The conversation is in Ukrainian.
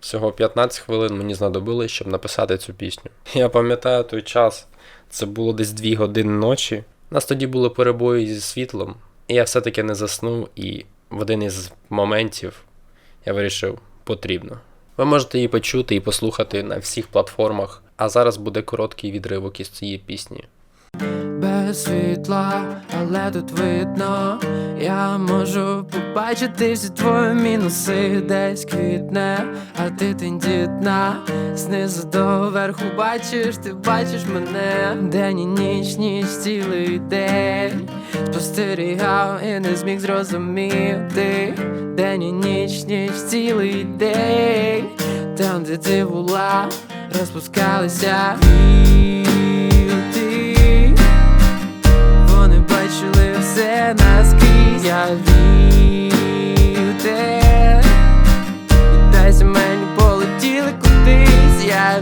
Всього 15 хвилин мені знадобилось, щоб написати цю пісню. Я пам'ятаю той час, це було десь 2 години ночі. У нас тоді були перебої зі світлом, і я все-таки не заснув, і в один із моментів я вирішив, потрібно. Ви можете її почути і послухати на всіх платформах, а зараз буде короткий відривок із цієї пісні. Без світла, але тут видно, я можу побачити всі твої мінуси. Десь квітне, а ти тендітна, знизу до верху бачиш, ти бачиш мене, день і ніч, ніч цілий день. Спостерігав і не зміг зрозуміти, день і ніч, ніч цілий день, там, де ти була, розпускалися Я вірю те Дайся мені полетіли кудись Я